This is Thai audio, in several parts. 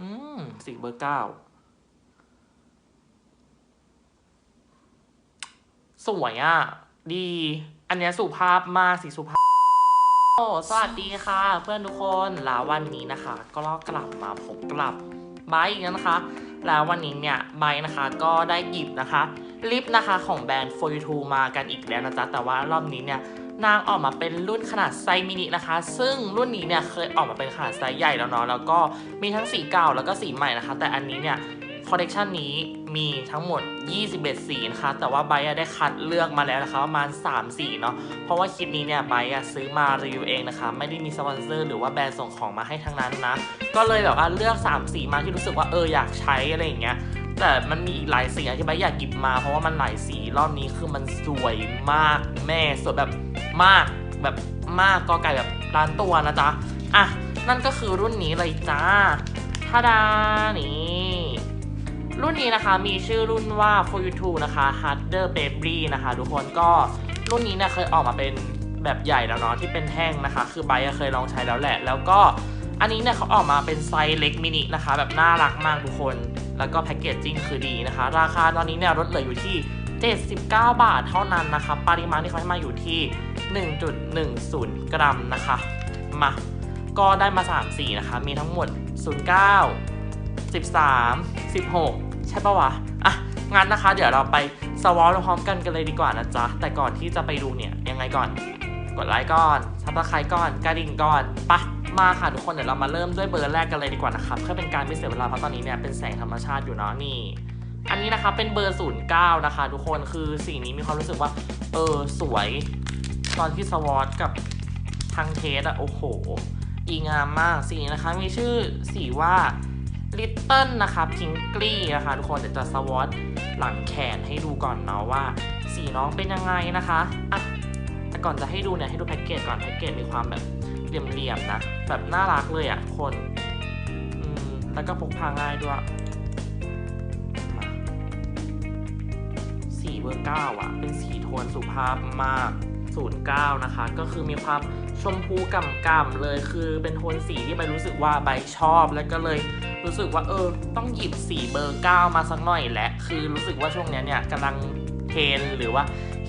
อืมสีเบอร์เก้าสวยอะ ดี อันเนี้ยสุภาพมากสีสุภาพโอ้สวัสดีค่ะ เพื่อนทุกคนแล้ววันนี้นะคะ ก็กลับมาพบกลับไบอีกแล้วนะคะ แล้ววันนี้เนี่ยไบนะคะก็ได้หยิบนะคะลิปนะคะของแบรนด์ for you มากันอีกแล้วนะจ๊ะ แต่ว่ารอบนี้เนี่ย นางออกมาเป็นรุ่นขนาดไซส์มินินะคะ ซึ่งรุ่นนี้เนี่ยเคยออกมาเป็นขนาดไซส์ใหญ่แล้วเนาะแล้วก็มีทั้งสีเก่าแล้วก็สีใหม่นะคะ แต่อันนี้เนี่ยคอลเลกชันนี้มีทั้งหมด 21 สีนะคะ แต่ว่าไบร์ทอะได้คัดเลือกมาแล้วนะคะประมาณ 3 สีเนาะ เพราะว่าคลิปนี้เนี่ยไบร์ทอะซื้อมารีวิวเองนะคะ ไม่ได้มีสปอนเซอร์หรือว่าแบรนด์ส่งของมาให้ทั้งนั้นนะ ก็เลยแบบว่าเลือก 3 สีมาที่รู้สึกว่าเอออยากใช้อะไรอย่างเงี้ย แต่มันมีอีกหลายสีอะที่ไบร์อยากหยิบมา เพราะว่ามันหลายสีรอบนี้คือมันสวยมากแม่สวยแบบมากแบบมากก็ไก่แบบร้านตัวนะจ๊ะอะนั่นก็คือรุ่นนี้เลยจ้าทาดานี่รุ่นนี้นะคะมีชื่อรุ่นว่า for you to นะคะ harder baby นะคะ ทุกคนก็รุ่นนี้เนี่ยเคยออกมาเป็นแบบใหญ่แล้วเนาะที่เป็นแท่งนะคะ คือไบร์เคยลองใช้แล้วแหละ แล้วก็อันนี้เนี่ยเขาออกมาเป็นไซส์เล็กมินินะคะ แบบน่ารักมากทุกคน แล้วก็แพคเกจจิ้งคือดีนะคะ ราคาตอนนี้เนี่ยลดเหลืออยู่ที่ 79 บาทเท่านั้นนะคะ ปริมาณที่เขาให้มาอยู่ที่ 1.10 กรัมนะคะ มา ก็ได้มา 3 สีนะคะ มีทั้งหมด 09 13 16 ใช่ปะวะ อะ งั้นนะคะ เดี๋ยวเราไปสวอลพร้อมกันกันเลยดีกว่านะจ๊ะ แต่ก่อนที่จะไปดูเนี่ย ยังไงก่อน กดไลค์ก่อนซับสไครต์ก่อนกระดิ่งก่อนปะ มาค่ะทุกคนเดี๋ยวเรามาเริ่มด้วยเบอร์แรกกันเลยดีกว่านะครับเพื่อเป็นการไม่เสียเวลาเพราะตอนนี้เนี่ยเป็นแสงธรรมชาติอยู่เนาะนี่ อันนี้นะคะเป็นเบอร์ 09 นะคะ ทุกคนคือสีนี้มีความรู้สึกว่า เออสวย ตอนที่สวอตกับทางเทสอะโอ้โหดีงามมากสีนี้นะคะมีชื่อสีว่า Little นะคะพิงกี้นะคะทุกคนเดี๋ยวจะสวอตหลังแขนให้ดูก่อนเนาะว่า สีน้องเป็นยังไงนะคะอะแต่ก่อนจะให้ดูเนี่ยให้ดูแพ็กเกจก่อนแพ็กเกจมีความแบบ เหลี่ยมๆนะ แบบน่ารักเลยอะ่ะคนอืมแล้วก็พกพาง่ายด้วยมาสีเบอร์เก้าอะ เป็นสีโทนสุภาพมาก 09 นะคะ ก็คือมีความชมพูก่ำเลยคือเป็นโทนสีที่ใบรู้สึกว่าใบชอบแล้วก็เลยรู้สึกว่าเออ ต้องหยิบสีเบอร์ 9 มาสักหน่อยแหละ คือรู้สึกว่าช่วงนี้เนี่ยกำลังเทรนหรือว่า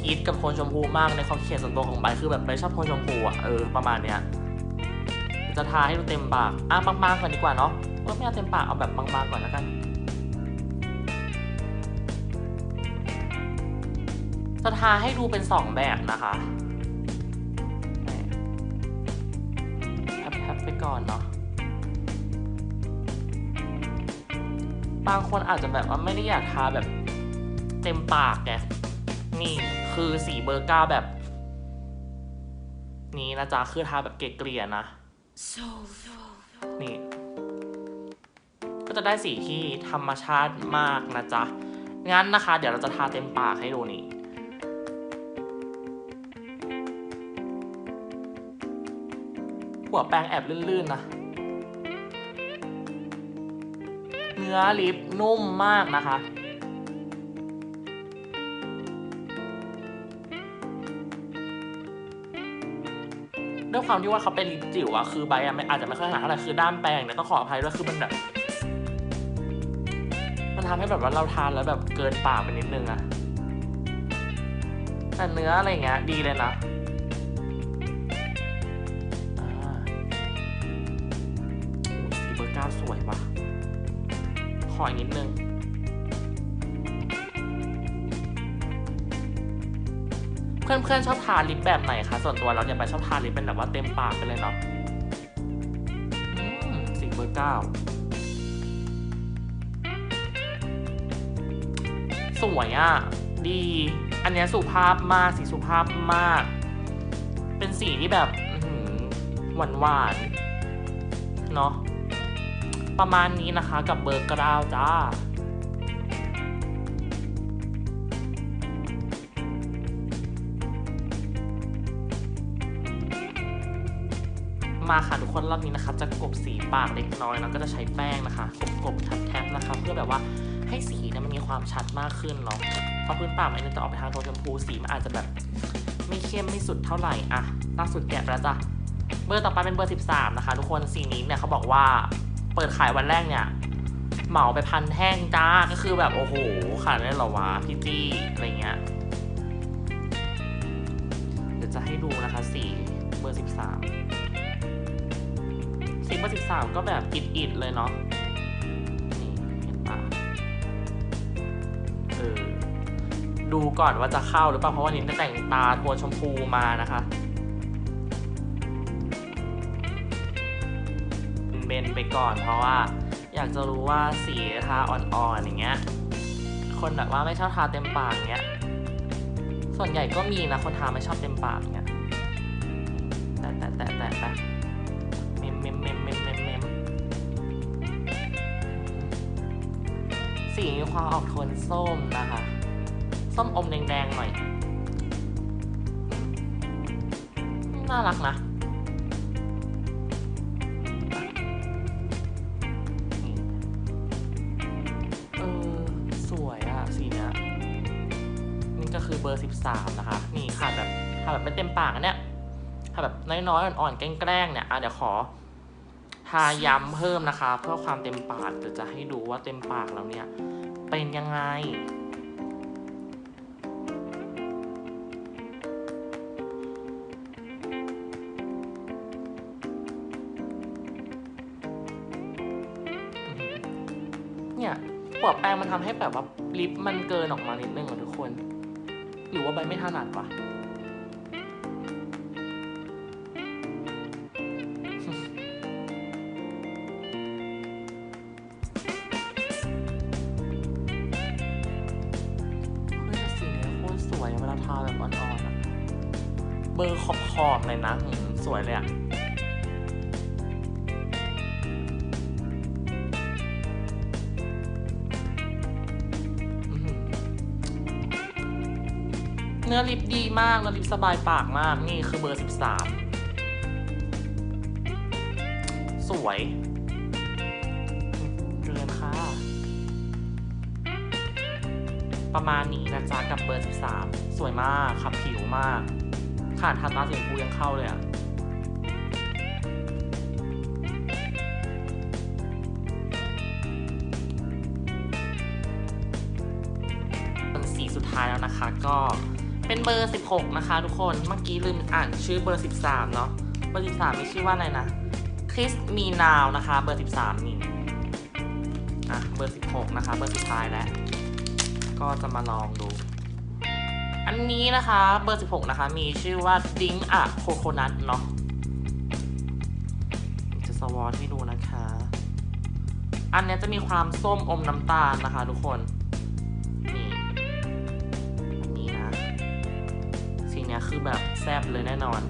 ฮิตกับโทนชมพูมากในความเขียนส่วนตัวของใบคือแบบใบชอบโทนชมพูอะเออประมาณเนี้ย จะทาให้ดูเต็มปากอะบางๆก่อนดีกว่าเนาะไม่เอาเต็มปากเอาแบบบางๆก่อนแล้วกัน จะทาให้ดูเป็นสองแบบนะคะแทบๆไปก่อนเนาะบางคนอาจจะแบบว่าไม่ได้อยากทาแบบเต็มปากไงนี่คือสีเบอร์เก้าแบบ นี้นะจ๊ะคือทาแบบเกลี่ยนะ นี่ ก็จะได้สีที่ธรรมชาติมากนะจ๊ะ งั้นนะคะ เดี๋ยวเราจะทาเต็มปากให้ดูนี่หัวแปรงแอบลื่นๆนะ เนื้อลิปนุ่มมากนะคะ ด้วยความที่ว่าเขาเป็นลิปจิ๋วอะคือใบอะไม่อาจจะไม่ค่อยถนัดเท่าไหร่คือด้านแปรงเนี่ยต้องขออภัยด้วยคือมันแบบมันทำให้แบบว่าเราทานแล้วแบบเกินปากไปนิดนึงอะแต่เนื้ออะไรเงี้ยดีเลยนะอ่าโอ้สีเบอร์เก้าสวยว่ะ ขออีกนิดนึง เพื่อนๆชอบทาลิปแบบไหนคะ ส่วนตัวเราเนี่ยไปชอบทาลิปเป็นแบบว่าเต็มปากไปเลยเนาะสีเบอร์เก้าสวยอะ่ะ ดี อันนี้สุภาพมาก สีสุภาพมาก เป็นสีที่แบบหวานหวานๆเนาะ ประมาณนี้นะคะกับเบอร์เก้าจ้า มาค่ะทุกคนรอบนี้นะคะจะกบสีปากเล็กน้อยแล้วก็จะใช้แป้งนะคะกบกบๆแทบๆนะคะเพื่อแบบว่าให้สีเนี่ยมันมีความชัดมากขึ้นเนาะเพราะพื้นปากมันจะออกไปทางโทนชมพูสีมันอาจจะแบบ ไม่เข้มไม่สุดเท่าไหร่อะล่าสุดแกะแล้วจ้ะเบอร์ต่อไปเป็นเบอร์ 13 นะคะ ทุกคนสีนี้เนี่ยเขาบอกว่าเปิดขายวันแรกเนี่ยเหมาไปพันแท่งจ้าก็คือแบบโอ้โหขาดนั้หรอวะพี่จี้อะไรเงี้ยเดี๋ยวจะให้ดูนะคะสีเบอร์สิบสาม เบอร์สิบสามก็แบบอิดๆเลยเนาะนี่เห็นปะเออดูก่อนว่าจะเข้าหรือเปล่าเพราะวันนี้ได้แต่งตาโทนชมพูมานะคะเบนไปก่อนเพราะว่า อยากจะรู้ว่าสีทาอ่อนๆอย่างเงี้ย คนแบบว่าไม่ชอบทาเต็มปากเงี้ย ส่วนใหญ่ก็มีนะคนทาไม่ชอบเต็มปากเงี้ยแต่แต่แต่แต่ สีมีความออกโทนส้มนะคะ ส้มอมแดงๆหน่อย น่ารักนะเออสวยอะสีเนี้ยนี่ก็คือเบอร์ 13 นะคะ นี่ค่ะแบบค่ะแบบไม่เต็มปากอันเนี้ยค่ะแบบน้อยๆ อ่อนๆ แกล้งๆ เนี่ยอะเดี๋ยวขอ ทาย้ำเพิ่มนะคะ เพื่อความเต็มปากเดี๋ยวจะให้ดูว่าเต็มปากแล้วเนี่ยเป็นยังไงเนี่ยปวดแปรงมันทำให้แบบว่าลิปมันเกินออกมานิดนึงอะทุกคน หรือว่าใบไม่ถนัดวะ สวยอะเวลาทาแบบอ่อนๆอะเบอร์ขอบๆเลยนะสวยเลยอะเนื้อลิปดีมากเนื้อลิปสบายปากมากนี่คือเบอร์ 13 สวย ประมาณนี้นะจ๊ะกับเบอร์ 13 สวยมากขับผิวมากขาดทาตาสีชมพูยังเข้าเลยอะเป็นสีสุดท้ายแล้วนะคะ ก็เป็นเบอร์ 16 นะคะ ทุกคนเมื่อกี้ลืมอ่านชื่อเบอร์ 13 เนาะเบอร์ 13 มีชื่อว่าอะไรนะคริสมีนาวนะคะ เบอร์ 13 นี่อะเบอร์ 16 นะคะ เบอร์สุดท้ายแล้ว ก็จะมาลองดู อันนี้นะคะเบอร์ 16 นะคะ มีชื่อว่าดิงอะโคโคนัทเนาะจะสวอตให้ดูนะคะ อันเนี้ยจะมีความส้มอมน้ำตาลนะคะทุกคนนี่น,นี้นะสีเนี้ยคือแบบแซบเลยแน่นอน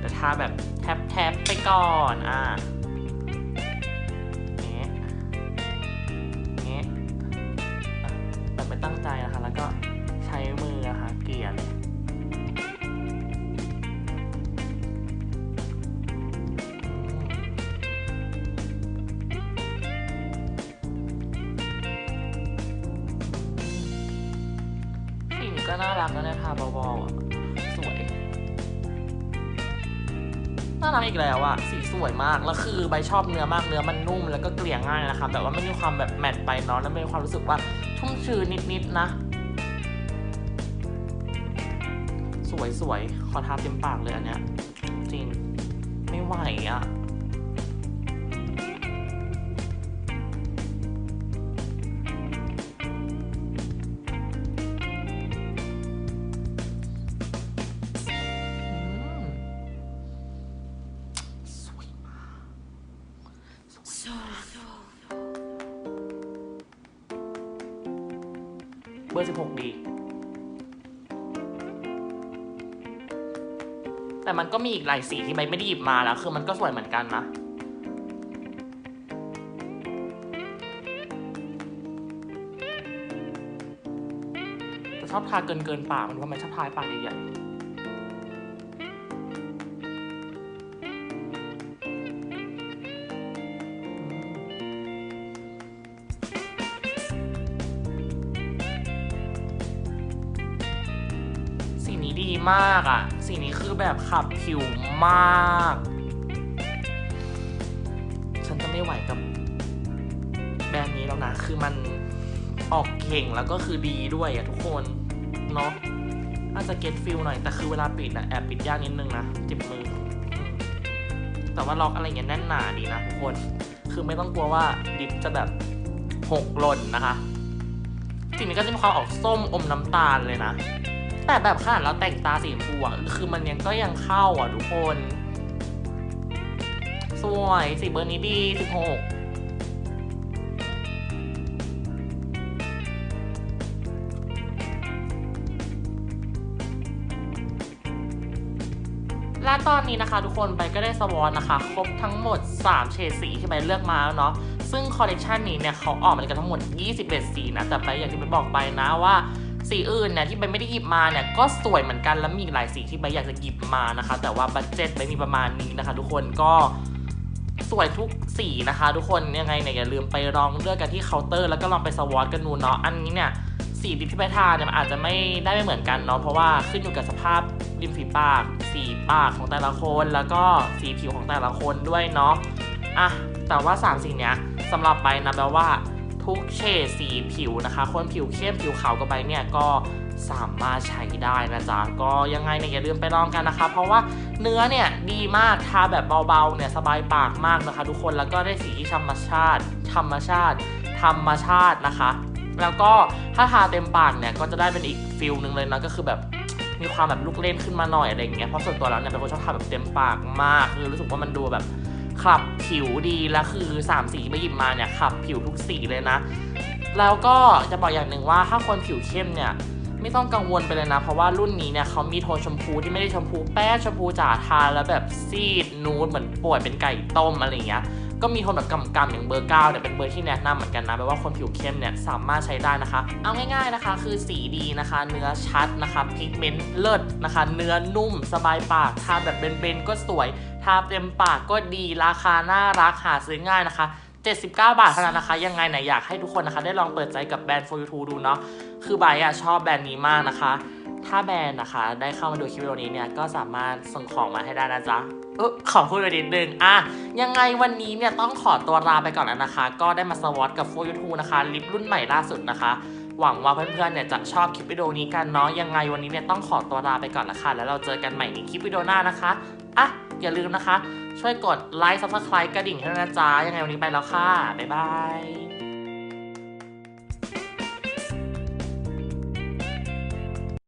แต่ถ้าแบบแทบแทบๆไปก่อน อะ็น่ารักนะเนี่ยทาเบาๆอะสวย น่ารักอีกแล้วอะสีสวยมาก แล้วคือใบชอบเนื้อมาก เนื้อมันนุ่มแล้วก็เกลี่ยง่ายนะคะ แบบว่าไม่มีความแบบแมตต์ไปเนาะ แล้วมีความรู้สึกว่าชุ่มชื้นนิดๆนะ สวยสวยขอทาเต็มปากเลยอันเนี้ย จริง ไม่ไหวอะ บอร์ 16 ดี แต่มันก็มีอีกหลายสีที่ไม่ไม่ได้หยิบมาแล้ว คือมันก็สวยเหมือนกันนะชอบทาเกินเกินปากมันว่ามันชอบทาปากใหญ่ๆ มากอะ่ะสีนี้คือแบบขับผิวมาก ฉันจะไม่ไหวกับแบรนด์นี้แล้วนะ คือมันออกเก่งแล้วก็คือดีด้วยอะทุกคน เนาะน่าจจะเก็ตฟิลหน่อย แต่คือเวลาปิดอะแอบปิดยากนิดนึงนะเจ็บมือ แต่ว่าล็อกอะไรเงี้ยแน่นหนาดีนะทุกคน คือไม่ต้องกลัวว่าดิฟจะแบบหกหล่นนะคะสีนี้ก็จะมีความออกส้มอมน้ำตาลเลยนะ แต่แบบขนาดเราแต่งตาสีชมพูอะคือมันยังก็ยังเข้าอะทุกคน สวยสีเบอร์นี้ดีสิบหกและตอนนี้นะคะทุกคนไปก็ได้สวอนนะคะ ครบทั้งหมด 3 เฉดสีที่ไปเลือกมาแล้วเนาะซึ่งคอลเลกชันนี้เนี่ยเขาออกมากันทั้งหมด 21 สีนะ แต่ไปอย่างที่ไปบอกไปนะว่า สีอื่นเนี่ยที่ใบไม่ได้หยิบมาเนี่ยก็สวยเหมือนกันแล้วมีหลายสีที่ใบอยากจะหยิบมานะคะ แต่ว่าบัตเจ็ตใบมีประมาณนี้นะคะ ทุกคนก็สวยทุกสีนะคะ ทุกคนยังไงเนี่ยอย่าลืมไปลองเลือกกันที่เคาน์เตอร์แล้วก็ลองไปสวอตกันดูเนาะอันนี้เนี่ยสีดิบที่ใบทาเนี่ยอาจจะไม่ได้ไม่เหมือนกันเนาะเพราะว่าขึ้นอยู่กับสภาพริมฝีปาก สีปากของแต่ละคนแล้วก็สีผิวของแต่ละคนด้วยเนาะอะแต่ว่าสามสีเนี้ยสำหรับใบนะแปลว่า ทุกเฉดสีผิวนะคะ คนผิวเข้มผิวขาวกับใบเนี่ยก็สามารถใช้ได้นะจ๊ะ ก็ยังไงเนี่ยอย่าลืมไปลองกันนะคะ เพราะว่าเนื้อเนี่ยดีมาก ทาแบบเบาๆเนี่ยสบายปากมากนะคะ ทุกคน แล้วก็ได้สีที่ธรรมชาติ ธรรมชาติ ธรรมชาตินะคะ แล้วก็ถ้าทาเต็มปากเนี่ยก็จะได้เป็นอีกฟิลหนึ่งเลยนะก็คือแบบมีความแบบลูกเล่นขึ้นมาหน่อยอะไรอย่างเงี้ย เพราะส่วนตัวแล้วเนี่ยเป็นคนชอบทาแบบเต็มปากมาก คือรู้สึกว่ามันดูแบบ ขับผิวดีแล้วคือ 3 สีที่ไปหยิบมาเนี่ยขับผิวทุกสีเลยนะ แล้วก็จะบอกอย่างหนึ่งว่าถ้าคนผิวเข้มเนี่ยไม่ต้องกังวลไปเลยนะ เพราะว่ารุ่นนี้เนี่ยเขามีโทนชมพูที่ไม่ได้ชมพูแป้ชมพูจ๋าทาแล้วแบบซีดนูดเหมือนป่วยเป็นไก่ต้มอะไรอย่างเงี้ย ก็มีโทนแบบกำๆอย่างเบอร์เก้าเนี่ยเป็นเบอร์ที่แนะนำเหมือนกันนะแปลว่าคนผิวเข้มเนี่ยสามารถใช้ได้นะคะ เอาง่ายๆนะคะ คือสีดีนะคะ เนื้อชัดนะคะพิกเมนต์เลิศนะคะ เนื้อนุ่มสบายปากทาแบบเบนๆก็สวยทาเต็มปากก็ดีราคาน่ารักหาซื้อง่ายนะคะ79 บาทเท่านั้นนะคะ ยังไงเนี่ยอยากให้ทุกคนนะคะ ได้ลองเปิดใจกับแบรนด์ for you to ดูเนาะคือบร์ทอะชอบแบรนด์นี้มากนะคะ ถ้าแบรนด์นะคะ ได้เข้ามาดูคลิปวิดีโอนี้เนี่ยก็สามารถส่งของมาให้ได้นะจ๊ะ ออขอพูดไปนิดนึงอะยังไงวันนี้เนี่ยต้องขอตัวลาไปก่อนแล้วนะคะ ก็ได้มาสวอตกับ for you to นะคะลิปรุ่นใหม่ล่าสุดนะคะ หวังว่าเพื่อนๆเนี่ยจะชอบคลิปวิดีโอนี้กันเนาะยังไงวันนี้เนี่ยต้องขอตัวลาไปก่อนละค่ะ แล้วเราเจอกันใหม่ในคลิปวิดีโอหน้านะคะอะอย่าลืมนะคะ ช่วยกดไลค์ subscribe กระดิ่งให้ด้วยนะจ๊ะยังไงวันนี้ไปแล้วค่ะบ๊ายบาย